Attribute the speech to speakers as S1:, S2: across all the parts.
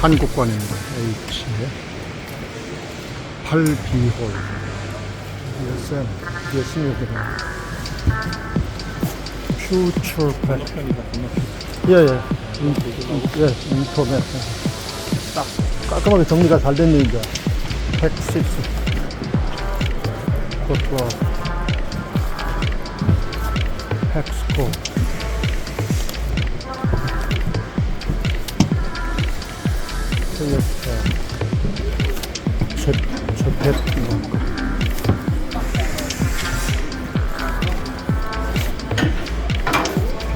S1: 한국관입니다. H 8B홀. ESM ESM이 퓨처 팩 예예. 예 인터넷. 딱 깔끔하게 정리가 잘 됐네 이제 106 그것과 팩스코 토요타 제, 제펫 이런 거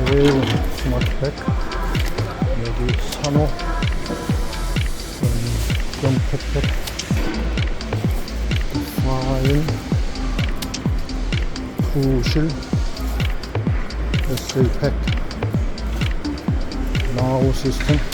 S1: 배우 스마트팩 여기 산호 영택팩 와인 부실 SA팩 나우 시스템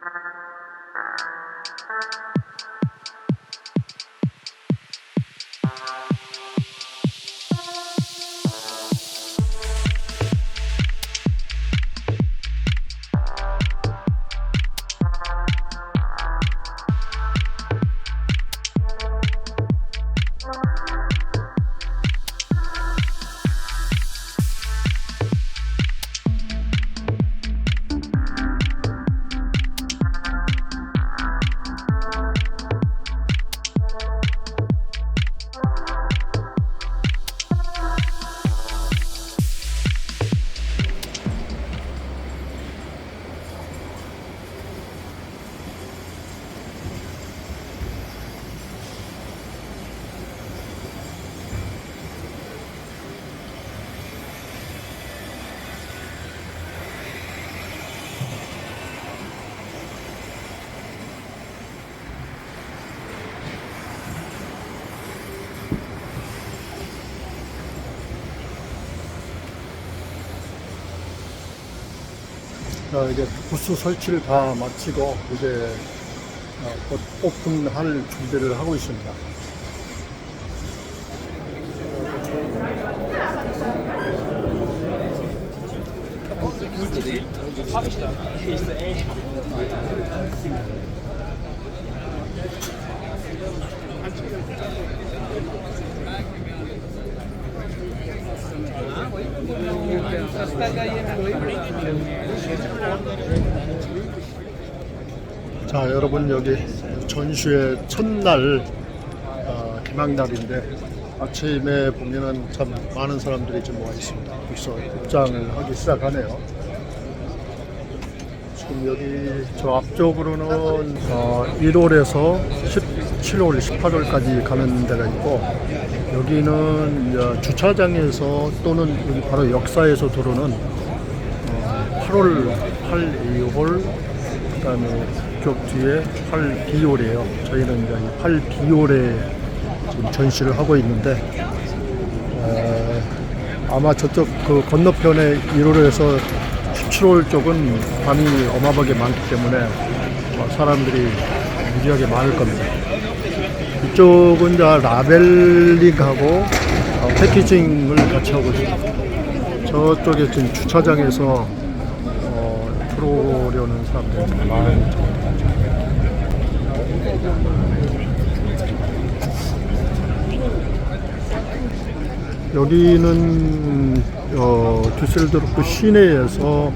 S1: 자, 이제 부스 설치를 다 마치고 이제 어, 곧 오픈할 준비를 하고 있습니다. 자, 여러분 여기 전시회 첫날 어, 개막날인데 아침에 보면은 참 많은 사람들이 지금 와 있습니다. 벌써 입장을 하기 시작하네요. 지금 여기 저 앞쪽으로는 어, 1월에서 17월, 18월까지 가는 데가 있고 여기는 주차장에서 또는 여기 바로 역사에서 들어오는 어, 8월 8, 2홀 그다음에 쪽 뒤에 8비올이에요. 저희는 이제 이 8비올에 지금 전시를 하고 있는데 어, 아마 저쪽 그 건너편에 1홀에서 17홀 쪽은 밤이 어마어마하게 많기 때문에 어, 사람들이 무지하게 많을 겁니다. 이쪽은 이제 라벨링하고 어, 패키징을 같이 하고 있습니다. 저쪽에 지금 주차장에서 어, 들어오려는 사람들이 많이. 여기는 어, düsseldorf 시내에서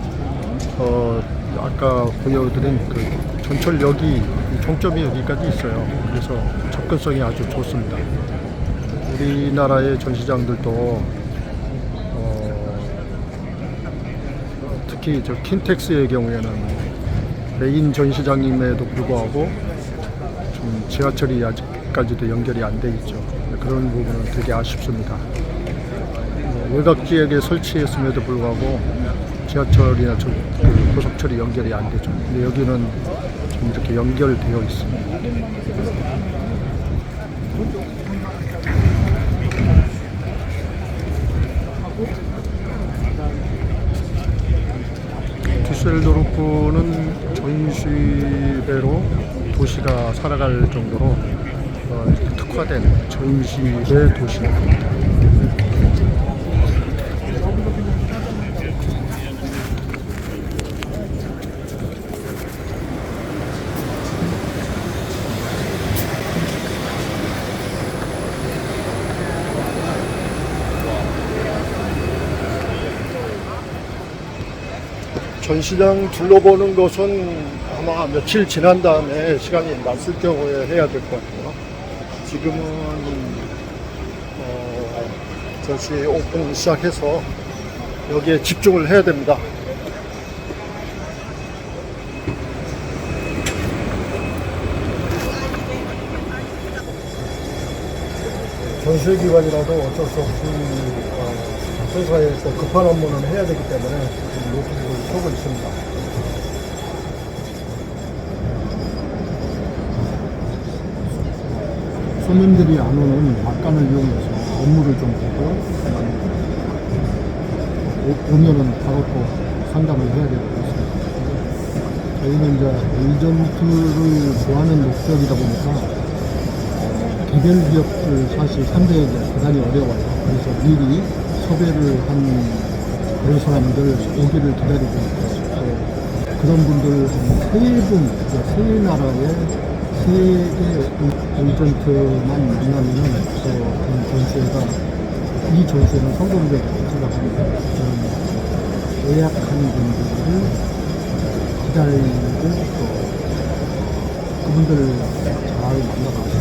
S1: 어, 아까 보여드린 그 전철역이 종점이 여기까지 있어요. 그래서 접근성이 아주 좋습니다. 우리나라의 전시장들도 어, 특히 저 킨텍스의 경우에는 메인 전시장임에도 불구하고 좀 지하철이 아직까지도 연결이 안 돼 있죠. 그런 부분은 되게 아쉽습니다. 어, 외곽 지역에 설치했음에도 불구하고 지하철이나 저, 그 고속철이 연결이 안 되죠. 근데 여기는 좀 이렇게 연결되어 있습니다. düsseldorf는 전시회로 도시가 살아갈 정도로 어, 특화된 전시회 도시입니다. 전시장 둘러보는 것은 아마 며칠 지난 다음에 시간이 났을 경우에 해야 될 것 같아요. 지금은 어, 전시 오픈 시작해서 여기에 집중을 해야 됩니다. 전시 기간이라도 어쩔 수 없이 어, 회사에서 급한 업무는 해야 되기 때문에 지금 노트북을 켜고 있습니다. 손님들이 안 오는 막간을 이용해서 업무를 좀 보고 오- 오면은 바로 또 상담을 해야 되고 있습니다. 저희는 이제 에이전트를 구하는 목적이다 보니까 개별 기업들 사실 상대하기가 대단히 어려워요. 그래서 미리 섭외를 한 그런 사람들 오기를 기다리고 있고 그런 분들 한 세분 세 나라의 세개 에이전트만 만나면은 그 전시회가 이 전시회는 성공적으로 생각합니다. 예약한 분들을 기다리고 또 그분들을 잘 만나봐서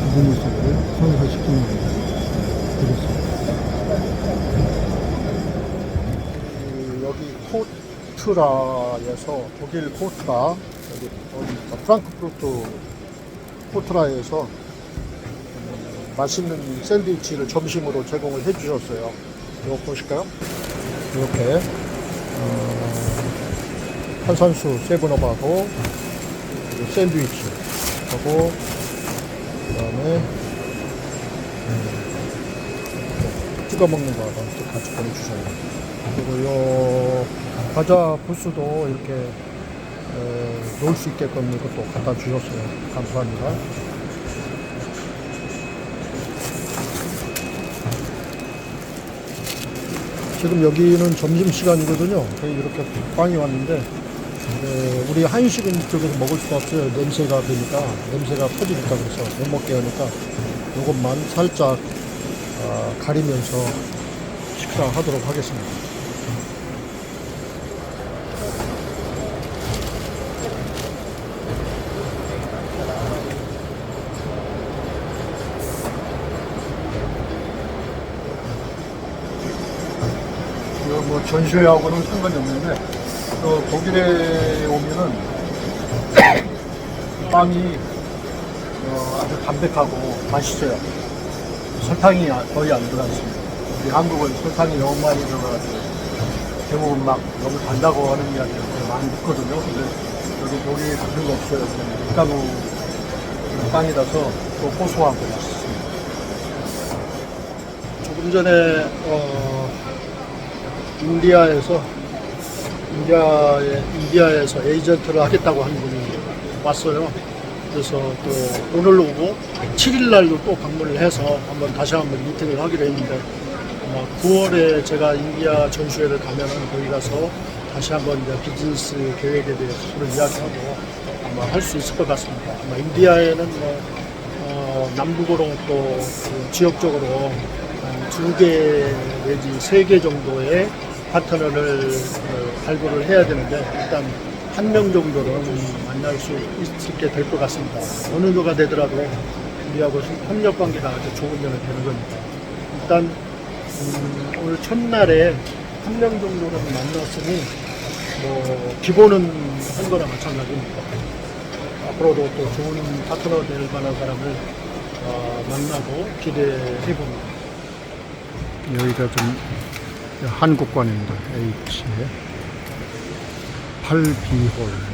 S1: 비즈니스를 성사시키는 되겠습니다. 여기 코트라에서 독일 코트라 여기 어디입니까? 프랑크푸르트 코트라에서 음, 맛있는 샌드위치를 점심으로 제공을 해주셨어요. 이거 보실까요? 이렇게 어, 탄산수 세븐업하고 샌드위치 하고 그 다음에 음, 찍어 먹는 거 이렇게 같이 보내주셔요. 그리고 요 과자 부스도 이렇게 에, 놓을 수 있게끔 이것도 갖다 주셨어요. 감사합니다. 지금 여기는 점심 시간이거든요. 저희 이렇게 빵이 왔는데 에, 우리 한식은 이쪽에서 먹을 수가 없어요. 냄새가 되니까 냄새가 퍼지니까 그래서 못 먹게 하니까 이것만 살짝 아, 가리면서 식사하도록 하겠습니다. 뭐 전시회하고는 상관이 없는데 또 독일에 오면은 빵이 어, 아주 담백하고 맛있어요. 설탕이 아- 거의 안 들어갔습니다. 우리 한국은 설탕이 너무 많이 들어가가지고 대부분 막 너무 달다고 하는 이야기를 많이 듣거든요. 근데 여기 독일에 그런 거 없어요. 밀가루 빵이라서 또 고소하고 맛있습니다. 조금 전에 어, 인디아에서 인디아에, 인디아에서 에이전트를 하겠다고 한 분이 왔어요. 그래서 또 오늘 오고 7일 날도 또 방문을 해서 한번 다시 한번 미팅을 하기로 했는데 아마 9월에 제가 인디아 전시회를 가면은 거기 가서 다시 한번 이제 비즈니스 계획에 대해서 서로 이야기하고 아마 할 수 있을 것 같습니다. 아마 인디아에는 뭐 어, 남북으로 또 그 지역적으로 어, 두개 내지 세 개 정도의 파트너를 어, 발굴을 해야 되는데 일단 한 명 정도는 만날 수 있게 될 것 같습니다. 어느 누가 되더라도 우리하고 협력 관계가 아주 좋으면 되는 겁니다. 일단 음, 오늘 첫날에 한 명 정도는 만났으니 뭐 기본은 한 거나 마찬가지입니다. 앞으로도 또 좋은 파트너 될 만한 사람을 어, 만나고 기대해 봅니다. 여기가 좀 한국관입니다. H 의 8B홀.